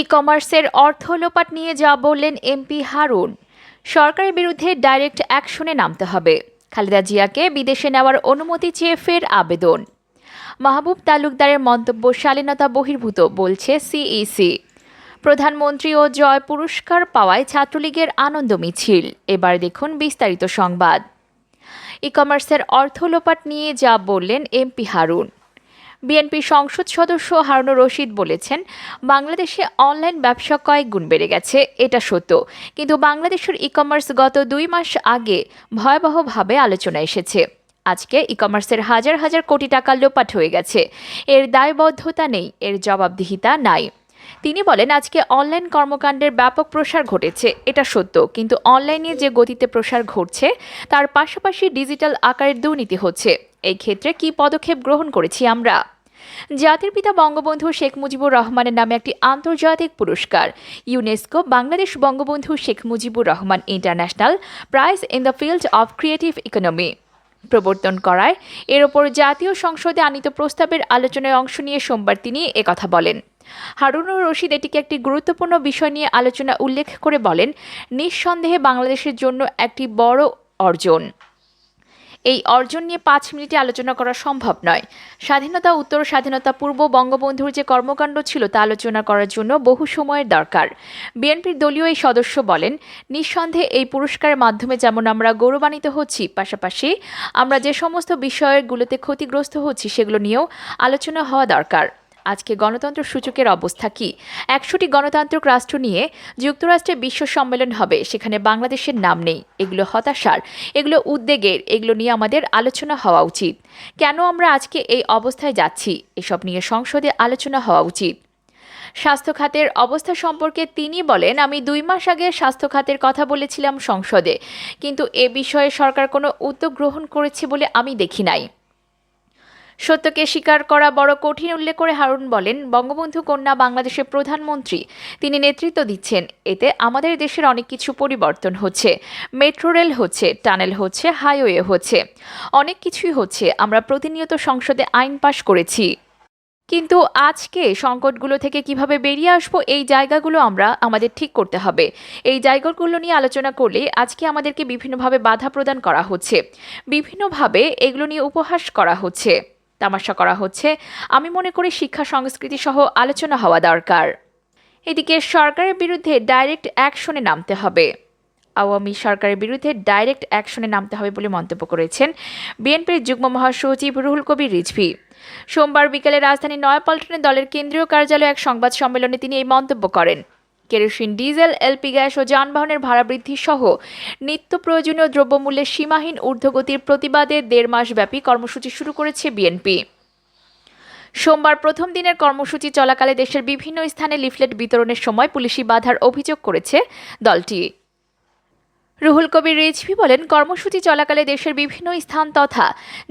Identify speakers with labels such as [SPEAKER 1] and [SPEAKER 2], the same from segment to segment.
[SPEAKER 1] ই কমার্সের অর্থ লোপাট নিয়ে যা বললেন এমপি হারুন। সরকারের বিরুদ্ধে ডাইরেক্ট অ্যাকশনে নামতে হবে। খালেদা জিয়াকে বিদেশে নেওয়ার অনুমতি চেয়ে ফের আবেদন। মাহবুব তালুকদারের মন্তব্য শালীনতা বহির্ভূত, বলছে সিইসি প্রধানমন্ত্রী ও জয় পুরস্কার পাওয়ায় ছাত্রলীগের আনন্দ মিছিল। এবার দেখুন বিস্তারিত সংবাদ। ই কমার্সের অর্থ লোপাট নিয়ে যা বললেন এমপি হারুন। বিএনপি সংসদ সদস্য হারুনুর রশিদ বলেছেন, বাংলাদেশে অনলাইন ব্যবসা কয়েক গুণ বেড়ে গেছে, এটা সত্য। কিন্তু বাংলাদেশের ই কমার্স গত দুই মাস আগে ভয়াবহভাবে আলোচনা এসেছে। আজকে ই কমার্সের হাজার হাজার কোটি টাকা লোপাট হয়ে গেছে। এর দায়বদ্ধতা নেই, এর জবাবদিহিতা নাই। তিনি বলেন, আজকে অনলাইন কর্মকাণ্ডের ব্যাপক প্রসার ঘটেছে, এটা সত্য। কিন্তু অনলাইনে যে গতিতে প্রসার ঘটছে, তার পাশাপাশি ডিজিটাল আকারের দুর্নীতি হচ্ছে। এই ক্ষেত্রে কি পদক্ষেপ গ্রহণ করেছি আমরা? জাতির পিতা বঙ্গবন্ধু শেখ মুজিবুর রহমানের নামে একটি আন্তর্জাতিক পুরস্কার। UNESCO, Bangladesh Bangabandhu Sheikh Mujibur Rahman international prize in the field of creative economy. প্রবর্তন করায়, এর ওপর জাতীয় সংসদে আনিত প্রস্তাবের আলোচনায় অংশ নিয়ে সোমবার তিনি একথা বলেন। হারুনুর রশিদ এটিকে একটি গুরুত্বপূর্ণ বিষয় নিয়ে আলোচনা উল্লেখ করে বলেন, নিঃসন্দেহে বাংলাদেশের জন্য একটি বড় অর্জন। এই অর্জন নিয়ে পাঁচ মিনিটে আলোচনা করা সম্ভব নয়। স্বাধীনতা, উত্তর স্বাধীনতা, পূর্ব বঙ্গবন্ধুর যে কর্মকাণ্ড ছিল তা আলোচনা করার জন্য বহু সময়ের দরকার। বিএনপির দলীয় এই সদস্য বলেন, নিঃসন্দেহে এই পুরস্কারের মাধ্যমে যেমন আমরা গৌরবান্বিত হচ্ছি, পাশাপাশি আমরা যে সমস্ত বিষয়গুলোতে ক্ষতিগ্রস্ত হচ্ছি সেগুলো নিয়েও আলোচনা হওয়া দরকার। আজকে গণতন্ত্র সূচকের অবস্থা কি? একশোটি গণতান্ত্রিক রাষ্ট্র নিয়ে যুক্তরাষ্ট্রে বিশ্ব সম্মেলন হবে, সেখানে বাংলাদেশের নাম নেই। এগুলো হতাশার, এগুলো উদ্বেগের, এগুলো নিয়ে আমাদের আলোচনা হওয়া উচিত। কেন আমরা আজকে এই অবস্থায় যাচ্ছি? এসব নিয়ে সংসদে আলোচনা হওয়া উচিত। স্বাস্থ্য খাতের অবস্থা সম্পর্কে তিনি বলেন, আমি দুই মাস আগে স্বাস্থ্য খাতের কথা বলেছিলাম সংসদে, কিন্তু এ বিষয়ে সরকার কোনো উদ্যোগ গ্রহণ করেছে বলে আমি দেখি নাই। সত্যকে স্বীকার করা বড় কঠিন উল্লেখ করে হারুন বলেন, বঙ্গবন্ধু কন্যা বাংলাদেশের প্রধানমন্ত্রী, তিনি নেতৃত্ব দিচ্ছেন। এতে আমাদের দেশের অনেক কিছু পরিবর্তন হচ্ছে। মেট্রো রেল হচ্ছে, টানেল হচ্ছে, হাইওয়ে হচ্ছে। অনেক কিছুই হচ্ছে। আমরা প্রতিনিয়ত সংসদে আইন পাশ করেছি। কিন্তু আজকে সংকটগুলো থেকে কীভাবে বেরিয়ে আসব, এই জায়গাগুলো আমরা আমাদের ঠিক করতে হবে। এই জায়গাগুলো নিয়ে আলোচনা করলে আজকে আমাদেরকে বিভিন্নভাবে বাধা প্রদান করা হচ্ছে। বিভিন্নভাবে এগুলো নিয়ে উপহাস করা হচ্ছে। তামাশা করা হচ্ছে। আমি মনে করি শিক্ষা, সংস্কৃতি সহ আলোচনা হওয়া দরকার। এদিকে সরকারের বিরুদ্ধে ডাইরেক্ট অ্যাকশনে নামতে হবে। আওয়ামী সরকারের বিরুদ্ধে ডাইরেক্ট অ্যাকশনে নামতে হবে বলে মন্তব্য করেছেন বিএনপির যুগ্ম মহাসচিব রুহুল কবির রিজভি। সোমবার বিকেলে রাজধানী নয়াপল্টনে দলের কেন্দ্রীয় কার্যালয়ে এক সংবাদ সম্মেলনে তিনি এই মন্তব্য করেন। কেরোসিন, ডিজেল, এলপি গ্যাস ও যানবাহনের ভাড়া বৃদ্ধি সহ নিত্য প্রয়োজনীয় দ্রব্যমূল্যের সীমাহীন ঊর্ধ্বগতির প্রতিবাদে দেড় মাসব্যাপী কর্মসূচি শুরু করেছে বিএনপি। সোমবার প্রথম দিনের কর্মসূচি চলাকালে দেশের বিভিন্ন স্থানে লিফলেট বিতরণের সময় পুলিশি বাধার অভিযোগ করেছে দলটি। রুহুল কবির রিজভি বলেন, কর্মসূচি চলাকালে দেশের বিভিন্ন স্থান তথা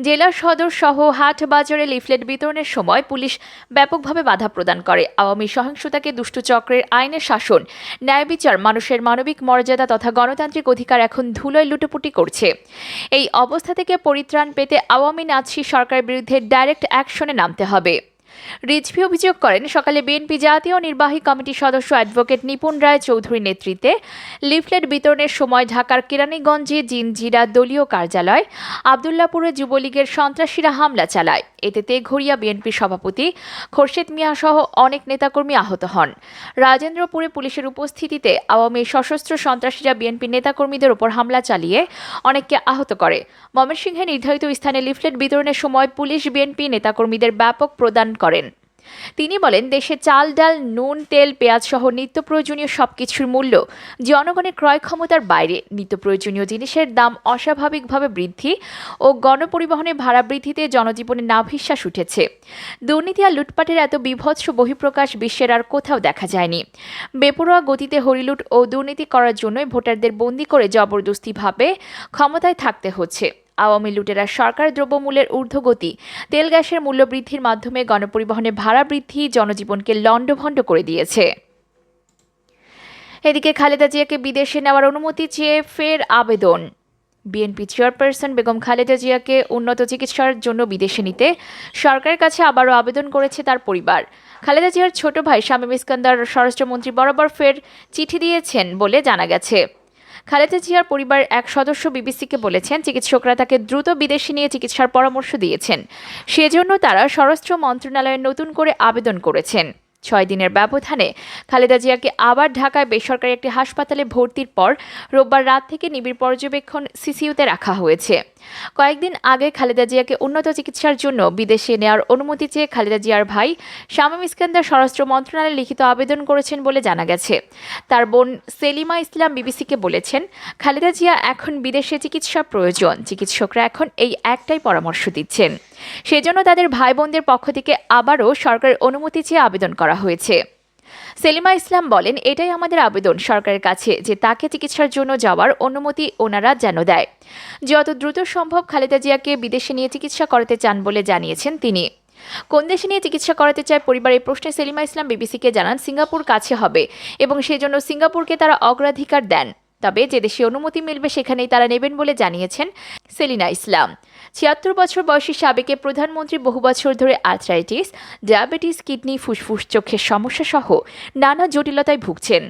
[SPEAKER 1] জেলা সদর সহ হাট বাজারে লিফলেট বিতরণের সময় পুলিশ ব্যাপকভাবে বাধা প্রদান করে। আওয়ামী সহিংসতাকে দুষ্ট চক্রের আইনের শাসন, ন্যায় বিচার, মানুষের মানবিক মর্যাদা তথা গণতান্ত্রিক অধিকার এখন ধুলোয় লুটোপুটি করছে। এই অবস্থা থেকে পরিত্রাণ পেতে আওয়ামী নাৎসি সরকারের বিরুদ্ধে ডাইরেক্ট অ্যাকশনে নামতে হবে। রিজভি অভিযোগ করেন, সকালে বিএনপি জাতীয় নির্বাহী কমিটির সদস্য অ্যাডভোকেট নিপুণ রায় চৌধুরীর নেতৃত্বে লিফলেট বিতরণের সময় ঢাকার কেরানীগঞ্জে জিনজিরা দলীয় কার্যালয় আবদুল্লাপুরে যুবলীগের সন্ত্রাসীরা হামলা চালায়। এতে তেঘরিয়া বিএনপির সভাপতি খোরশেদ মিয়া সহ অনেক নেতাকর্মী আহত হন। রাজেন্দ্রপুরে পুলিশের উপস্থিতিতে আওয়ামী সশস্ত্র সন্ত্রাসীরা বিএনপি নেতাকর্মীদের উপর হামলা চালিয়ে অনেককে আহত করে। ময়মনসিংহে নির্ধারিত স্থানে লিফলেট বিতরণের সময় পুলিশ বিএনপি নেতাকর্মীদের ব্যাপক প্রদান করেন। তিনি বলেন, দেশে চাল, ডাল, নুন, তেল, পেঁয়াজ সহ নিত্য প্রয়োজনীয় সবকিছুর মূল্য জনগণের ক্রয় ক্ষমতার বাইরে। নিত্য প্রয়োজনীয় জিনিসের দাম অস্বাভাবিকভাবে বৃদ্ধি ও গণপরিবহনে ভাড়া বৃদ্ধিতে জনজীবনে নাভিশ্বাস উঠেছে। দুর্নীতি আর লুটপাটের এত বিভৎস বহিঃপ্রকাশ বিশ্বের আর কোথাও দেখা যায়নি। বেপরোয়া গতিতে হরিলুট ও দুর্নীতি করার জন্যই ভোটারদের বন্দি করে জবরদস্তিভাবে ক্ষমতায় থাকতে হচ্ছে। আওয়ামী লুটেরা সরকার দ্রব্যমূল্যের ঊর্ধ্বগতি, তেল গ্যাসের মূল্য বৃদ্ধির মাধ্যমে গণপরিবহনে ভাড়া বৃদ্ধি জনজীবনকে লণ্ডভণ্ড করে দিয়েছে। এদিকে খালেদা জিয়াকে বিদেশে নেওয়ার অনুমতি চেয়ে ফের আবেদন। বিএনপি চেয়ারপারসন বেগম খালেদা জিয়াকে উন্নত চিকিৎসার জন্য বিদেশে নিতে সরকারের কাছে আবারও আবেদন করেছে তার পরিবার। খালেদা জিয়ার ছোট ভাই শামীম ইস্কান্দার স্বরাষ্ট্রমন্ত্রী বরাবর ফের চিঠি দিয়েছেন বলে জানা গেছে। খালেদা জিয়ার পরিবার এক সদস্য বিবিসিকে বলেছেন, চিকিৎসকরা তাকে দ্রুত বিদেশে নিয়ে চিকিৎসার পরামর্শ দিয়েছেন। সেজন্য তারা স্বরাষ্ট্র মন্ত্রণালয়ে নতুন করে আবেদন করেছেন। ছয় দিনের ব্যবধানে। খালেদা জিয়াকে আবার ঢাকায় বেসরকারি একটি হাসপাতালে ভর্তির পর রোববার রাত থেকে নিবিড় পর্যবেক্ষণ সিসিইউতে রাখা হয়েছে। কয়েকদিন আগে খালেদা জিয়াকে উন্নত চিকিৎসার জন্য বিদেশে নেওয়ার অনুমতি চেয়ে খালেদা জিয়ার ভাই শামীম ইস্কান্দার স্বরাষ্ট্র মন্ত্রণালয়ে লিখিত আবেদন করেছেন বলে জানা গেছে। তার বোন সেলিমা ইসলাম বিবিসিকে বলেছেন, খালেদা জিয়া এখন বিদেশে চিকিৎসা প্রয়োজন। চিকিৎসকরা এখন এই একটাই পরামর্শ দিচ্ছেন। সেজন্য তাদের ভাই বোনদের পক্ষ থেকে আবারও সরকারের অনুমতি চেয়ে আবেদন করা হয়েছে। সেলিমা ইসলাম বলেন, এটাই আমাদের আবেদন সরকারের কাছে যে তাকে চিকিৎসার জন্য যাওয়ার অনুমতি ওনারা যেন দেয়। যত দ্রুত সম্ভব খালেদা জিয়াকে বিদেশে নিয়ে চিকিৎসা করাতে চান বলে জানিয়েছেন তিনি। কোন দেশে নিয়ে চিকিৎসা করাতে চায় পরিবারের প্রশ্নে সেলিমা ইসলাম বিবিসিকে জানান, সিঙ্গাপুর কাছে হবে এবং সেজন্য সিঙ্গাপুরকে তারা অগ্রাধিকার দেন। তবে যে দেশে অনুমতি মিলবে সেখানেই তারা নেবেন বলে জানিয়েছেন সেলিনা ইসলাম। ছিয়াত্তর বছর বয়সী সাবেকে প্রধানমন্ত্রী বহু বছর ধরে আর্থ্রাইটিস, ডায়াবেটিস, কিডনি, ফুসফুস, চোখের সমস্যা সহ নানা জটিলতায় ভুগছেন।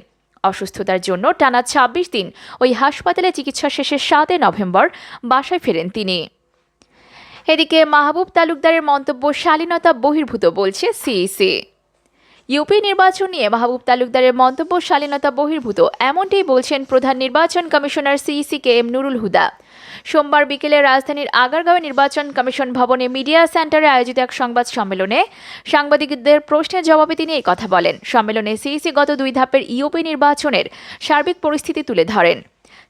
[SPEAKER 1] অসুস্থতার জন্য টানা ছাব্বিশ দিন ওই হাসপাতালে চিকিৎসা শেষে সাতই নভেম্বর বাসায় ফেরেন তিনি। এদিকে মাহবুব তালুকদারের মন্তব্য শালীনতা বহির্ভূত বলছে সিইসি। ইউপি নির্বাচন নিয়ে মাহবুব তালুকদারের মন্তব্য শালীনতা বহির্ভূত, এমনটাই বলছেন প্রধান নির্বাচন commissioner CEC K M Nurul Huda. সোমবার বিকেলে রাজধানীর আগারগাঁও নির্বাচন কমিশন ভবনে মিডিয়া সেন্টারে আয়োজিত এক সংবাদ সম্মেলনে সাংবাদিকদের প্রশ্নের জবাবে তিনি এই কথা বলেন। সম্মেলনে সিইসি গত দুই ধাপের ইউপি নির্বাচনের সার্বিক পরিস্থিতি তুলে ধরেন।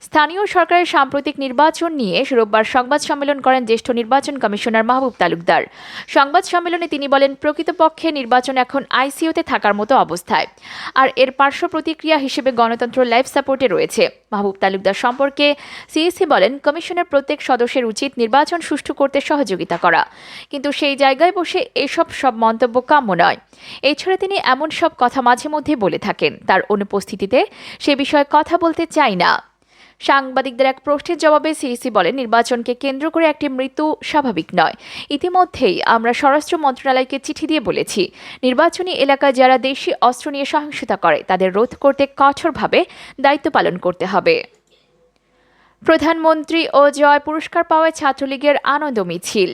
[SPEAKER 1] স্থানীয় সরকারের সাম্প্রতিক নির্বাচন নিয়ে রোববার সংবাদ সম্মেলন করেন জ্যেষ্ঠ নির্বাচন কমিশনার মাহবুব তালুকদার। সংবাদ সম্মেলনে তিনি বলেন, প্রকৃতপক্ষে নির্বাচন এখন আইসিইউতে থাকার মতো অবস্থায়। আর এর পার্শ্ব প্রতিক্রিয়া হিসেবে গণতন্ত্র লাইফ সাপোর্টে রয়েছে। মাহবুব তালুকদার সম্পর্কে সিইসি বলেন, কমিশনের প্রত্যেক সদস্যের উচিত নির্বাচন সুষ্ঠু করতে সহযোগিতা করা। কিন্তু সেই জায়গায় বসে এসব সব মন্তব্য কাম্য নয়। এছাড়া তিনি এমন সব কথা মাঝে মধ্যে বলে থাকেন। তার অনুপস্থিতিতে সে বিষয়ে কথা বলতে চাই না। সাংবাদিকদের এক প্রশ্নের জবাবে সিইসি বলেন, নির্বাচনকে কেন্দ্র করে একটি মৃত্যু স্বাভাবিক নয়। ইতিমধ্যেই আমরা স্বরাষ্ট্র মন্ত্রণালয়কে চিঠি দিয়ে বলেছি, নির্বাচনী এলাকায় যারা দেশি অস্ত্র নিয়ে সহিংসতা করে, তাদের রোধ করতে কঠোরভাবে দায়িত্ব পালন করতে হবে। প্রধানমন্ত্রী ও জয় পুরস্কার পাওয়ায় ছাত্রলীগের আনন্দ মিছিল।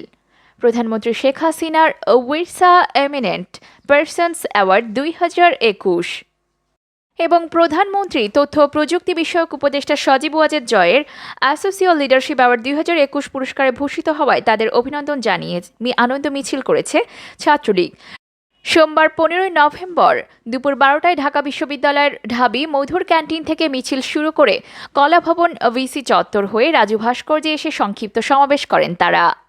[SPEAKER 1] প্রধানমন্ত্রী শেখ হাসিনার উইরসা এমিনেন্ট পার্সনস অ্যাওয়ার্ড দুই হাজার একুশ। এবং প্রধানমন্ত্রী তথ্য প্রযুক্তি বিষয়ক উপদেষ্টা সজীব ওয়াজেদ জয়ের অ্যাসোসিয়েট লিডারশিপ অ্যাওয়ার্ড দুই হাজার একুশ পুরস্কারে ভূষিত হওয়ায় তাদের অভিনন্দন জানিয়ে আনন্দ মিছিল করেছে ছাত্রলীগ। সোমবার পনেরোই নভেম্বর দুপুর বারোটায় ঢাকা বিশ্ববিদ্যালয়ের ঢাবি মধুর ক্যান্টিন থেকে মিছিল শুরু করে কলাভবন ভিসি চত্বর হয়ে রাজু ভাস্কর্যে এসে সংক্ষিপ্ত সমাবেশ করেন তারা।